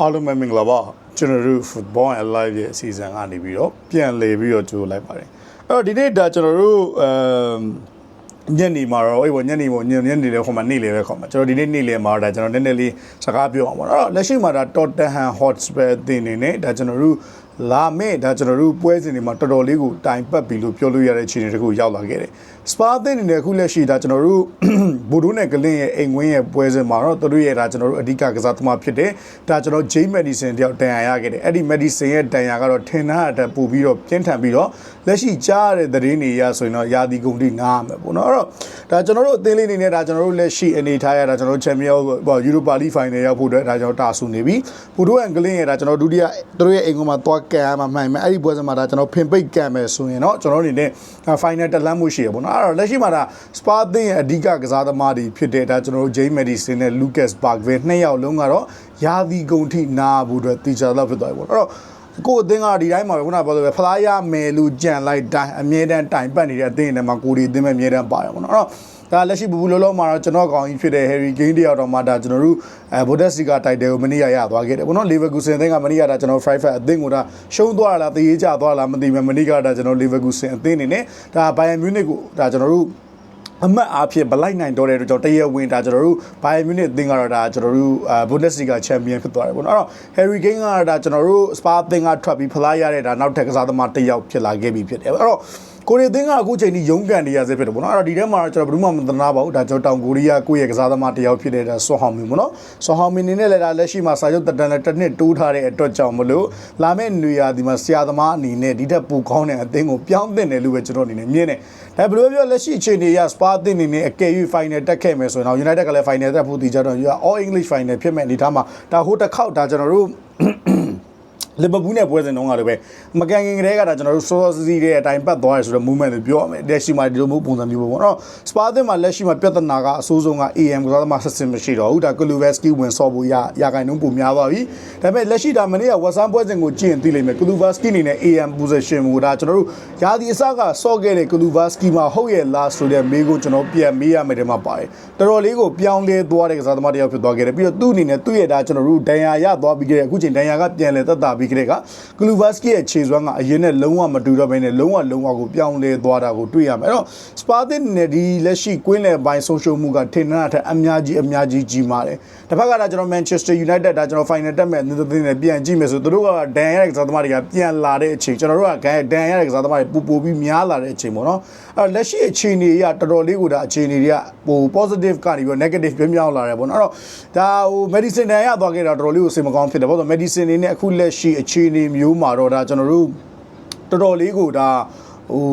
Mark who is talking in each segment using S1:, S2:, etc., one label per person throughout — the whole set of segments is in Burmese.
S1: အားလုံးပဲမင်္ဂလာပါကျွန်တော်တို့ Football and Live ရဲ့အစီအစဉ်ကနေပြီးတော့ပြန်လည်ပြီးတော့ကြိုးလိုက်ပါတယ်အဲ့တော့ဒီနေ့ဒါကျွန်တော်တို့အမ်ညနေမှာတော့အေးပေါ့ညနေပေါ့ညညနေလေခေါ်မှာနေ့လေပဲခေါ်မှာကျွန်တော်ဒီနေ့နေ့လေမှာတော့ဒါကျွန်တော်နည်းနည်းလေးစကားပြောအောင်ပေါ့အဲ့တော့လက်ရှိမှာဒါ Tottenham Hotspur အသင်းနေနဲ့ဒါကျွန်တော်တို့လာမဲ့ဒါကျွန်တော်တို့ပွဲစဉ်တွေမှာတော်တော်လေးကိုတိုင်ပတ်ပြီလို့ပြောလို့ရတဲ့အခြေအနေတခုရောက်လာခဲ့တယ်စပါအသင်းနေနဲ့အခုလက်ရှိဒါကျွန်တော်တို့ဘူဒိုနဲ့ဂလင်းရဲ့အိမ်ဝင်းရဲ့ပွဲစဉ်မှာတော့သူတို့ရဲ့ဒါကျွန်တော်တို့အဓိကကစားသမားဖြစ်တဲ့ဒါကျွန်တော် J Medicine တယောက်တန်ရာရခဲ့တယ်အဲ့ဒီ Medicine ရဲ့တန်ရာကတော့ထင်တာအတက်ပို့ပြီးတော့ပြင်းထန်ပြီးတော့လက်ရှိကြားရတဲ့သတင်းတွေရဆိုရင်တော့ယာဒီကုန်တိနားမယ်ပေါ့နော်အဲ့တော့ဒါကျွန်တော်တို့အသင်းလေးနေနဲ့ဒါကျွန်တော်တို့လက်ရှိအနေထားရတာကျွန်တော်တို့ချန်ပီယံပေါ့ယူရိုပါလိဖိုင်နယ်ရောက်ဖို့အတွက်ဒါကျွန်တော်တာဆူနေပြီဘူဒိုအန်ဂလင်းရဲ့ဒါကျွန်တော်ဒုတိယသူတို့ရဲ့အိမ်ကောင်မှာသွားကန်ရမှာမှန်မယ်အဲ့ဒီပွဲစဉ်မှာဒါကျွန်တော်ဖင်ပိတ်ကန်မယ်ဆိုရင်တော့ကျွန်တော်အနေနဲ့ဖိုင်နယ်တက်လန်းမှုရှိရပေါ့နော်အဲ့တော့လက်ရှိမှာဒါစပါသင်းရဲ့အဓိကကစားသမားတွေဖြစ်တဲ့ဒါကျွန်တော်တို့ဂျိမ်းမက်ဒီဆင်နဲ့လူကတ်ဘာဂဗင်နှစ်ယောက်လုံးကတော့ယာဒီကုန်ထိနာဖို့အတွက်တီချာလောက်ဖြစ်သွားပြီပေါ့အဲ့တော့ကိုအသင်းကဒီတိုင်းမှာပဲခုနကပြောလို့ပဲဖလားရမယ်လို့ကြံလိုက်တိုင်းအမြဲတမ်းတိုင်ပတ်နေတဲ့အသင်းတွေမှာကိုဒီအသင်းပဲအမြဲတမ်းပါတယ်ပေါ့နော်အဲ့တော့ ဒါလက်ရှိဘူဘူလောလောမှာတော့ကျွန်တော်ကောင်ကြီးဖြစ်တဲ့ Harry Kane တယောက်တော့မှဒါကျွန်တော်တို့အဲ Bundesliga title ကိုမနေ့ကရသွားခဲ့တယ်ပေါ့နော် Leverkusen အသင်းကမနေ့ကဒါကျွန်တော် Frankfurt အသင်းကိုဒါရှုံးသွားတာတည်ရေးကြသွားလားမသိဘူးမနေ့ကဒါကျွန်တော် Leverkusen အသင်းနေနဲ့ဒါ Bayern Munich ကိုဒါကျွန်တော်တို့အမတ်အားဖြင့်ဗလိုက်နိုင်တော့တဲ့အတွက်ကြောင့်တရဝင်ဒါကျွန်တော်တို့ဘိုင်ယန်မြူနစ်အသင်းကတော့ဒါကျွန်တော်တို့အာဘွန်ဒက်စလီဂါချန်ပီယံဖြစ်သွားတယ်ပေါ့နော်အဲ့တော့ဟယ်ရီကိန်းကဒါကျွန်တော်တို့စပါအသင်းကထွက်ပြီးဖလားရတဲ့ဒါနောက်ထပ်ကစားသမားတစ်ယောက်ဖြစ်လာခဲ့ပြီဖြစ်တယ်အဲ့တော့ ကိုရီးသင်းကအခုချိန်ကြီးရုန်းကန်နေရစေဖြစ်တယ်ပေါ့နော်အဲ့တော့ဒီထဲမှာကျွန်တော်ဘယ်သူမှမသနာပါဘူးဒါကျွန်တော်တောင်ကိုရီးယားကိုယ့်ရဲ့ကစားသမားတစ်ယောက်ဖြစ်တဲ့ဒါဆွန်ဟောင်မင်ပေါ့နော်ဆွန်ဟောင်မင်နေနဲ့လည်းဒါလက်ရှိမှာစာချုပ်တက်တန်နဲ့တစ်နှစ်တိုးထားတဲ့အတွက်ကြောင့်မလို့လာမယ့်နေရာဒီမှာဆရာသမားအနေနဲ့ဒီထက်ပိုကောင်းတဲ့အသင်းကိုပြောင်းသင့်တယ်လို့ပဲကျွန်တော်အနေနဲ့မြင်တယ်ဒါဘယ်လိုပြောလက်ရှိအခြေအနေရစပါအသင်းအနေနဲ့အကယ်၍ final တက်ခဲ့မယ်ဆိုရင်တော့ United ကလည်း final တက်ဖို့တည်ကြတော့ all English final ဖြစ်မဲ့အနေထားမှာဒါဟိုတစ်ခေါက်ဒါကျွန်တော်တို့ လီဗာပူးနဲ့ပွဲစဉ်တုန်းကလည်းပဲမကန်ခင်ကလေးကဒါကျွန်တော်တို့စောစောစီးတဲ့အတိုင်းပတ်သွားရဆိုတော့ movement လို့ပြောရမယ်လက်ရှိမှာဒီလိုမျိုးပုံစံမျိုးပေါ့နော်စပါသင်းမှာလက်ရှိမှာပြဿနာကအဆိုးဆုံးက AM ကစားသမားဆက်စင်မရှိတော့ဘူးဒါကလူဗက်စကီဝင်ဆော့ဖို့ရရခိုင်နှုန်းပုံများသွားပြီဒါပေမဲ့လက်ရှိဒါမနေ့ကဝက်ဆန်ပွဲစဉ်ကိုကြည့်ရင်သိလိမ့်မယ်ကလူဗက်စကီအနေနဲ့ AM position ကိုဒါကျွန်တော်တို့ယာဒီအစကဆော့ခဲ့တဲ့ကလူဗက်စကီမှာဟုတ်ရဲ့ last ဆိုတဲ့မေးကိုကျွန်တော်ပြန်မေးရမယ်တဲ့မှာပါတယ်တော်တော်လေးကိုပြောင်းလဲသွားတဲ့ကစားသမားတစ်ယောက်ဖြစ်သွားခဲ့တယ်ပြီးတော့သူ့အနေနဲ့သူ့ရဲ့ဒါကျွန်တော်တို့ဒန်ယာရသွားပြီးကြတဲ့အခုချိန်ဒန်ယာကပြန်လဲသက်သာပြီးကြတဲ့ကကလူဗတ်စကီရဲ့ခြေစွမ်းကအရင်နဲ့လုံးဝမတူတော့ဘဲနဲ့လုံးဝလုံးဝကိုပြောင်းလဲသွားတာကိုတွေ့ရမယ်အဲ့တော့စပါသစ်နဲ့ဒီလက်ရှိကွင်းလယ်ပိုင်းဆုံးရှုံးမှုကထင်တာထက်အများကြီးအများကြီးကြီးမားတယ်တစ်ဖက်ကဒါကျွန်တော် Manchester United ဒါကျွန်တော် final တက်မဲ့နေတဲ့တဲ့နဲ့ပြန်ကြည့်မယ်ဆိုသူတို့ကဒန်ရတဲ့ကစားသမားတွေကပြန်လာတဲ့အချိန်ကျွန်တော်တို့ကဒန်ရတဲ့ကစားသမားတွေပူပူပြီးများလာတဲ့အချိန်ပေါ့နော်အဲ့လက်ရှိအခြေအနေအရတော်တော်လေးကိုဒါအခြေအနေတွေကဟို positive ကနေပြီး negative ပြောင်းပြောင်းလာတယ်ပေါ့နော်အဲ့တော့ဒါဟို medicine တန်ရသွားခဲ့တာတော်တော်လေးကိုစိတ်မကောင်းဖြစ်တယ်ပေါ့ဆို medicine နေနဲ့အခုလက်ရှိအခြေအနေမျိုးမှာတော့ဒါကျွန်တော်တို့တော်တော်လေးကိုဒါဟို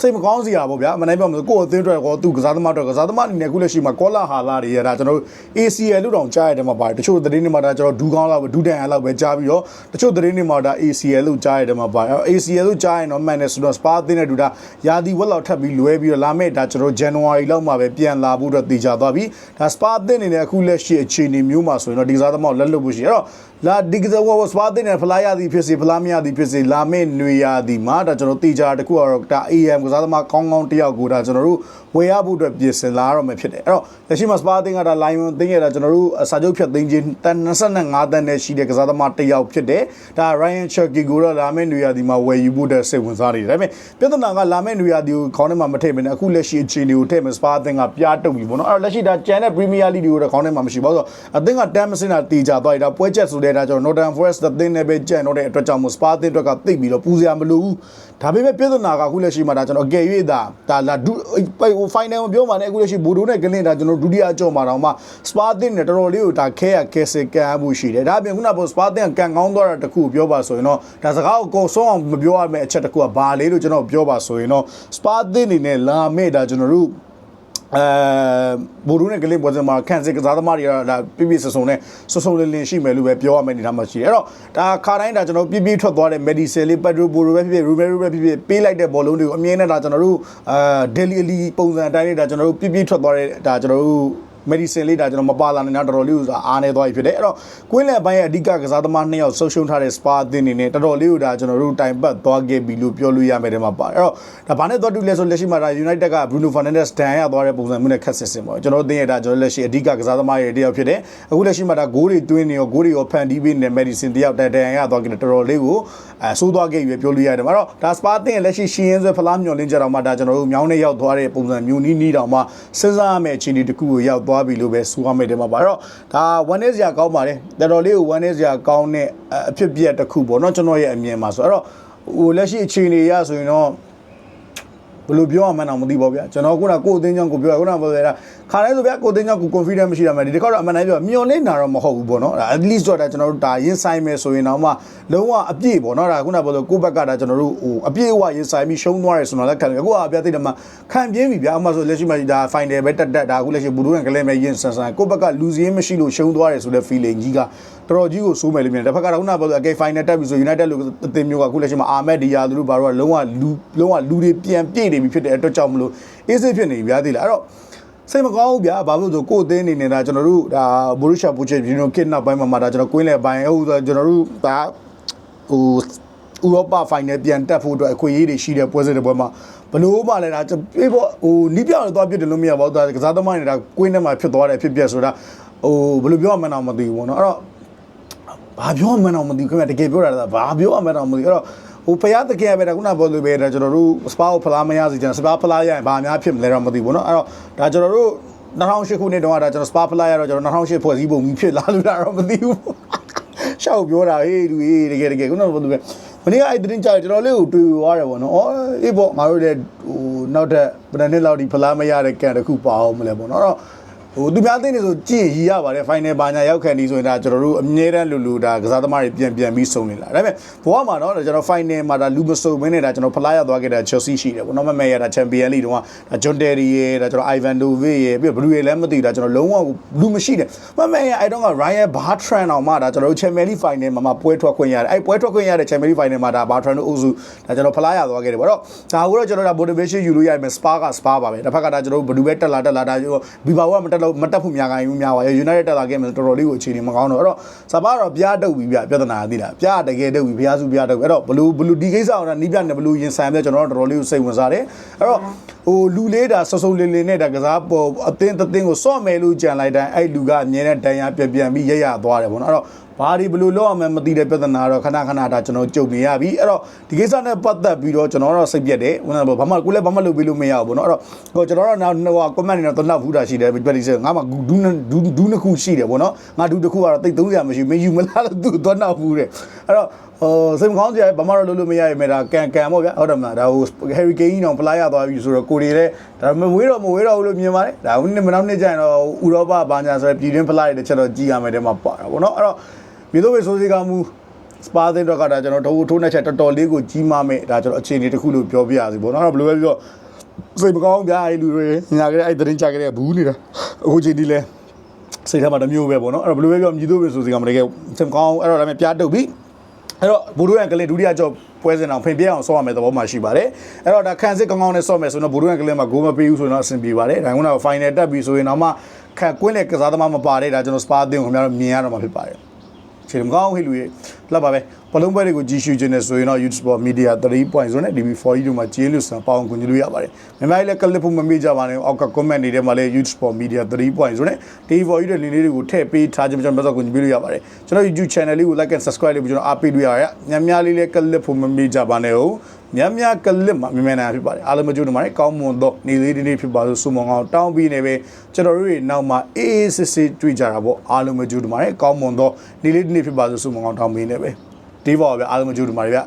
S1: စိတ်မကောင်းစရာပေါ့ဗျာမနိုင်ပြောမလို့ကိုယ့်အသင်းအတွက်ကောသူကစားသမားအတွက်ကစားသမားအနေနဲ့အခုလက်ရှိမှာကောလာဟာလာတွေရတာကျွန်တော်တို့ ACL လို့တောင်ကြားရတယ်မှာပါတယ်တချို့သတင်းတွေမှာဒါကျွန်တော်ဒူးကောင်းလောက်ပဲဒူးတန်အလောက်ပဲကြားပြီးတော့တချို့သတင်းတွေမှာဒါ ACL လို့ကြားရတယ်မှာပါတယ် ACL လို့ကြားရင်တော့မှန်တယ်ဆိုတော့ Spa အသင်းနဲ့ဒူတာယာဒီဝက်လောက်ထပ်ပြီးလွဲပြီးတော့လာမယ့်ဒါကျွန်တော် January လောက်မှာပဲပြန်လာဖို့အတွက်တည်ကြသွားပြီဒါ Spa အသင်းအနေနဲ့အခုလက်ရှိအခြေအနေမျိုးမှာဆိုရင်တော့ဒီကစားသမားကိုလက်လွတ်ဖို့ရှိရတော့ လာဒီကစားဝစပါတဲ့နဲ့ဖလားရသည်ဖြစ်စေဖလားမရသည်ဖြစ်စေလာမယ့်နွေရသည်မှာဒါကျွန်တော်တေချာတခုကတော့ဒါ AM ကစားသမားကောင်းကောင်းတယောက်ကိုဒါကျွန်တော်တို့ဝယ်ရဖို့အတွက်ပြင်ဆင်လာရမယ်ဖြစ်တယ်အဲ့တော့လက်ရှိမှာစပါတဲ့ကဒါ Lion သိရတာကျွန်တော်တို့စာချုပ်ဖြတ်သိမ်းခြင်းတန်25တန်းနဲ့ရှိတဲ့ကစားသမားတယောက်ဖြစ်တယ်ဒါ Ryan Cherky ကိုတော့လာမယ့်နွေရသည်မှာဝယ်ယူဖို့အတွက်စိတ်ဝင်စားနေတယ်ဒါပေမဲ့ပြဿနာကလာမယ့်နွေရသည်ကိုခေါင်းထဲမှာမထည့်မနေအခုလက်ရှိအခြေအနေကိုထည့်မယ်စပါတဲ့ကပြားတုတ်ပြီပေါ့နော်အဲ့တော့လက်ရှိဒါကျန်တဲ့ Premier League တွေကိုတော့ခေါင်းထဲမှာမရှိပါဘူးဆိုတော့အသင်းကတမ်းမစင်တာတေချာသွားရတာပွဲချက်ဆိုတဲ့ဒါကျွန်တော် Northern Forest အသင်းနဲ့ပဲကြံတော့တဲ့အတွက်ကြောင့်မို့ Spa အသင်းအတွက်ကသိပ်ပြီးတော့ပူစရာမလိုဘူးဒါပေမဲ့ပြဿနာကအခုလက်ရှိမှာဒါကျွန်တော်အကယ်၍ဒါဒါလာဒူဟို final မပြောမှလည်းအခုလက်ရှိဘူဒိုနဲ့ဂလင်းဒါကျွန်တော်ဒုတိယအကြောမှာတော့မှ Spa အသင်းနဲ့တော်တော်လေးကိုဒါခဲရခဲစကန်မှုရှိတယ်ဒါအပြင်ခုနက Spa အသင်းကကန်ကောင်းသွားတာတခုပြောပါဆိုရင်တော့ဒါစကားကိုကောဆုံးအောင်မပြောရမယ့်အချက်တခုကဘာလဲလို့ကျွန်တော်ပြောပါဆိုရင်တော့ Spa အသင်းအနေနဲ့လာမဲ့ဒါကျွန်တော်တို့ အဲဘူရူနဲ့ကလင်းပွဲစဉ်မှာခန့်စစ်ကစားသမားတွေကဒါပြပြဆဆုံနဲ့ဆဆုံလင်းလင်းရှိမယ်လို့ပဲပြောရမယ့်အနေထားမှာရှိတယ်အဲ့တော့ဒါခါတိုင်းဒါကျွန်တော်ပြပြထွက်သွားတဲ့ medicine လေး pedro boro ပဲဖြစ်ဖြစ် rumero ပဲဖြစ်ဖြစ်ပေးလိုက်တဲ့ဘောလုံးတွေကိုအမြင်နဲ့ဒါကျွန်တော်တို့အာ daily အလီပုံစံအတိုင်းလေးဒါကျွန်တော်တို့ပြပြထွက်သွားတဲ့ဒါကျွန်တော်တို့ medicine လေးဒါကျွန်တော်မပါလာနိုင်တော့တော်တော်လေးကိုအားနေသွားပြီဖြစ်တယ်အဲ့တော့ကွင်းလယ်ပိုင်းရဲ့အဓိကကစားသမားနှစ်ယောက်ဆုံးရှုံးထားတဲ့ spa အသင်းနေနဲ့တော်တော်လေးကိုဒါကျွန်တော်တို့တိုင်ပတ်သွားခဲ့ပြီလို့ပြောလို့ရမယ်တဲ့မှာပါတယ်အဲ့တော့ဒါဘာနဲ့သွားတူလဲဆိုလက်ရှိမှာဒါ United က Bruno Fernandes တန်ရသွားတဲ့ပုံစံမျိုးနဲ့ခက်ဆစ်စင်ပေါ့ကျွန်တော်တို့အသင်းရဲ့ဒါကျွန်တော်လက်ရှိအဓိကကစားသမားရဲ့တယောက်ဖြစ်တယ်အခုလက်ရှိမှာဒါဂိုးတွေတွင်းနေရောဂိုးတွေရောဖန်တီးပေးနေတဲ့ medicine တယောက်တန်တန်ရသွားကြတယ်တော်တော်လေးကို အဲဆိုးသွားခဲ့ပြီပြောလို့ရတယ်မှာတော့ဒါ spa အသင်းရဲ့လက်ရှိရှင်ရင်းဆွဲဖလားမျော်လင့်ကြတော့မှဒါကျွန်တော်တို့မြောင်းနဲ့ရောက်သွားတဲ့ပုံစံမျိုးနီးနီးတောင်မှစဉ်းစားရမယ့်အခြေအနေတစ်ခုကိုရောက်သွားပြီလို့ပဲဆိုရမယ်တဲ့မှာပါတော့ဒါ one day စရာကောင်းပါတယ်တော်တော်လေးကို one day စရာကောင်းတဲ့အဖြစ်ပြက်တစ်ခုပေါ့နော်ကျွန်တော်ရဲ့အမြင်မှာဆိုတော့ဟိုလက်ရှိအခြေအနေရဆိုရင်တော့ ဘယ်လိုပြောရမှန်းတော့မသိပါဘူးဗျာကျွန်တော်ခုနကိုယ်အသိဉာဏ်ကိုပြောရခုနကပြောရတာခါလဲဆိုဗျာကိုယ်အသိဉာဏ်ကို confidence မရှိတာမှဒီတစ်ခါတော့အမှန်တမ်းပြောမျောနေနာတော့မဟုတ်ဘူးပေါ့နော်ဒါ at least တော့ဒါကျွန်တော်တို့ဒါရင်ဆိုင်မယ်ဆိုရင်တော့မှလုံးဝအပြည့်ပေါ့နော်ဒါခုနကပြောလို့ကိုယ့်ဘက်ကဒါကျွန်တော်တို့ဟိုအပြည့်အဝရင်ဆိုင်ပြီးရှုံးသွားတယ်ဆိုတော့လည်းခံတယ်အခုကဗျာသိတယ်မှာခံပြင်းပြီဗျာအမှဆိုလက်ရှိမှာဒါ final ပဲတက်တက်ဒါအခုလက်ရှိဘူဒူရန်ကလေးမဲ့ရင်ဆန်ဆန်ကိုယ့်ဘက်ကလူစည်းမရှိလို့ရှုံးသွားတယ်ဆိုတဲ့ feeling ကြီးကတော်တော်ကြီးကိုစိုးမယ်လို့မြင်တယ်တစ်ဖက်ကခုနကပြောလို့အကေ final တက်ပြီဆို United လို့အသင်းမျိုးကအခုလက်ရှိမှာအာမက်ဒီယာသူတို့ဘာလို့ကလုံးဝလူလုံးဝလူတွေပြန်ပြည့်နေပြီဖြစ်တဲ့အတွက်ကြောင့်မလို့အေးစိဖြစ်နေပြီဗျာသိလားအဲ့တော့စိတ်မကောင်းဘူးဗျာဘာလို့လဲဆိုကိုယ်အသင်းအနေနဲ့ဒါကျွန်တော်တို့ဒါဘောရုရှာပူချက်ကျွန်တော်ကစ်နောက်ပိုင်းမှာမှာဒါကျွန်တော်ကွင်းလေပိုင်းဟုတ်ဆိုကျွန်တော်တို့ဒါဟိုဥရောပဖိုင်နယ်ပြန်တက်ဖို့အတွက်အခွင့်အရေးတွေရှိတဲ့ပွဲစဉ်တွေပွဲမှာဘလို့မှလည်းဒါပြေးဖို့ဟိုနီးပြောင်းတော့ပြစ်တယ်လို့မရပါဘူးဒါကစားသမားနေတာကွင်းထဲမှာဖြစ်သွားတယ်ဖြစ်ပြဆိုတာဟိုဘယ်လိုပြောရမှန်းတော့မသိဘူးပေါ့နော်အဲ့တော့ ဘာပြောမှန်းတော့မသိဘူးခင်ဗျတကယ်ပြောတာလားဘာပြောမှန်းတော့မသိဘူးအဲ့တော့ဟိုဖယားတကယ်ပဲဒါခုနပြောလို့ပဲဒါကျွန်တော်တို့စပါကိုဖလားမရစီကျွန်တော်စပါဖလားရရင်ဘာများဖြစ်မလဲတော့မသိဘူးเนาะအဲ့တော့ဒါကျွန်တော်တို့2008ခုနှစ်တုန်းကဒါကျွန်တော်စပါဖလားရတော့ကျွန်တော်2008ဖွဲ့စည်းပုံကြီးဖြစ်လာလို့တော့မသိဘူးရှောက်ပြောတာဟေးလူဟေးတကယ်တကယ်ခုနကပြောလို့ပဲမနေ့ကအဲ့တင်းကြတယ်တော်တော်လေးကိုတွေ့သွားတယ်ပေါ့နော်အော်အေးပေါ့ငါတို့လည်းဟိုနောက်ထပ်ဗဒန်နှစ်လောက်ဒီဖလားမရတဲ့ကန်တစ်ခုပါအောင်မလဲပေါ့နော်အဲ့တော့ ဟိုသူများသိနေဆိုကြည့်ရရပါတယ် final ဘာညာရောက်ခံဒီဆိုရင်ဒါကျွန်တော်တို့အမြဲတမ်းလူလူဒါကစားသမားတွေပြန်ပြန်ပြီးစုံနေလာဒါပေမဲ့ဘဝမှာတော့ကျွန်တော် final မှာဒါလူမစုံမင်းနဲ့ဒါကျွန်တော်ဖလားရသွားခဲ့တဲ့ Chelsea ရှိတယ်ဘောနော်မမဲရတာ Champion League တုန်းကဒါ John Terry ရဒါကျွန်တော် Ivan Dovic ရပြီးဘလူးရလည်းမသိဒါကျွန်တော်လုံးဝလူမရှိတယ်မမဲရအဲ့တော့က Ryan Bartrand အောင်မှဒါကျွန်တော်တို့ Champion League final မှာမှပွဲထွက်ခွင့်ရတယ်အဲ့ပွဲထွက်ခွင့်ရတဲ့ Champion League final မှာဒါ Bartrand တို့အုပ်စုဒါကျွန်တော်ဖလားရသွားခဲ့တယ်ဗောတော့ဒါကိုတော့ကျွန်တော်ဒါ motivation ယူလို့ရမယ် Spa က Spa ပါပဲတစ်ဖက်ကဒါကျွန်တော်တို့ဘလူးပဲတက်လာတက်လာဒါဘီဘာဝမတက်လို့မတက်ဖို့များကိုင်းဘူးများပါရဲ့ United တက်လာခဲ့မယ်တော်တော်လေးကိုအခြေအနေမကောင်းတော့အဲ့တော့စပါတော့ပြားတုပ်ပြီဗျပြဿနာသိလားပြားတကယ်တုပ်ပြီဘုရားစုပြားတုပ်အဲ့တော့ဘလူးဘလူးဒီကိစ္စအောင်နီးပြနဲ့ဘလူးရင်ဆိုင်ပြကျွန်တော်တို့တော်တော်လေးကိုစိတ်ဝင်စားတယ်အဲ့တော့ဟိုလူလေးဒါဆဆုံလေးလေးနဲ့ဒါကစားပေါ်အသင်းတသင်းကိုစော့မယ်လို့ကြံလိုက်တိုင်းအဲ့လူကအမြဲတမ်းတန်ရပြန်ပြန်ပြီးရရသွားတယ်ပေါ့နော်အဲ့တော့ ဘာဒီဘယ်လိုလုပ်အောင်မသိတဲ့ပြဿနာတော့ခဏခဏဒါကျွန်တော်ကြုံနေရပြီအဲ့တော့ဒီကိစ္စနဲ့ပတ်သက်ပြီးတော့ကျွန်တော်တော့စိတ်ပြက်တယ်ဟိုဘာမှကိုလည်းဘာမှလုပ်ပြီးလို့မရဘူးပေါ့နော်အဲ့တော့ဟိုကျွန်တော်တော့နောက်ဟို comment နေတော့တော့ဘူးတာရှိတယ်ပြက်လိစငါမှဒူးဒူးဒူးနှစ်ခုရှိတယ်ပေါ့နော်ငါဒူးတစ်ခုကတော့တိတ်300မရှိမယူမလားလို့သူတော့နောက်ဘူးတဲ့အဲ့တော့ဟိုစိတ်မကောင်းစရာဘာမှတော့လုပ်လို့မရရမယ်ဒါကန်ကန်ပေါ့ဗျာဟုတ်တယ်မလားဒါဟို Harry Kane တော့ဖလားရသွားပြီဆိုတော့ကိုတွေလည်းဒါမဝေးတော့မဝေးတော့ဘူးလို့မြင်ပါတယ်ဒါဦးနှစ်မနောက်နှစ်ကျရင်တော့ဥရောပဘာညာဆိုရပြည်တွင်းဖလားတွေတစ်ချက်တော့ကြီးရမယ်တဲ့မှာပါတာပေါ့နော်အဲ့တော့ မြေတို့ပဲဆိုစီကမူစပါတဲ့တော့ကဒါကျွန်တော်ထိုးထိုးနေချက်တော်တော်လေးကိုကြီးမားမယ်ဒါကျွန်တော်အခြေအနေတစ်ခုလို့ပြောပြရစီပေါ့နော်အဲ့တော့ဘယ်လိုပဲပြောစိတ်မကောင်းဗျာအဲ့လူတွေညာကြတဲ့အဲ့သတင်းချကြတဲ့ဘူးနေတာအခုချိန်ဒီလဲစိတ်ထဲမှာတစ်မျိုးပဲပေါ့နော်အဲ့တော့ဘယ်လိုပဲပြောမြေတို့ပဲဆိုစီကမတကယ်စိတ်မကောင်းအဲ့တော့ဒါပေမဲ့ပြားတုပ်ပြီအဲ့တော့ဘူဒိုရန်ကလေးဒုတိယကြော့ပွဲစဉ်အောင်ဖင်ပြအောင်ဆော့ရမယ်သဘောမှရှိပါတယ်အဲ့တော့ဒါခန်းစစ်ကောင်းကောင်းနဲ့ဆော့မယ်ဆိုတော့ဘူဒိုရန်ကလေးမှာဂိုးမပေးဘူးဆိုတော့အဆင်ပြေပါတယ်ဒါကကတော့ final တက်ပြီဆိုရင်တော့မှခက်ကွင်းလေကစားသမားမပါတဲ့ဒါကျွန်တော်စပါအသင်းကိုခင်ဗျားတို့မြင်ရတော့မှာဖြစ်ပါတယ် ခြေမကောင်းဟိလူရဲ့လက်ပါပဲ ဘလုံးပွဲတွေကိုကြီးရှုခြင်းနဲ့ဆိုရင်တော့ YouTube Sport Media 3.0နဲ့ DB4 တို့မှာဂျင်းလို့ဆန်ပေါအောင်ကူညီလို့ရပါတယ်မြန်မာပြည်လည်းကလစ်ဖို့မမေ့ကြပါနဲ့အောက်က comment တွေထဲမှာလည်း YouTube Sport Media 3.0နဲ့ DB4 ရဲ့ link လေးတွေကိုထည့်ပေးထားခြင်းကျွန်တော်မစောကူညီပေးလို့ရပါတယ်ကျွန်တော် YouTube channel လေးကို like and subscribe လုပ်ပြီးကျွန်တော်အားပေးလို့ရရညများလေးလည်းကလစ်ဖို့မမေ့ကြပါနဲ့ဟုတ်ညများကလစ်မှာမြန်မြန်နာဖြစ်ပါတယ်အားလုံးမကြိုးနေပါတယ်ကောင်းမွန်တော့နေလေးလေးဖြစ်ပါလို့ဆုမွန်အောင်တောင်းပြီးနေပဲကျွန်တော်တို့တွေနောက်မှာအေးအေးဆေးဆေးတွေ့ကြတာပေါ့အားလုံးမကြိုးနေပါတယ်ကောင်းမွန်တော့နေလေးလေးဖြစ်ပါလို့ဆုမွန်အောင်တောင်းပြီးနေပဲ ဒီပေါ်ဗျအားလုံးမကြိုးနေပါတယ်ဗျ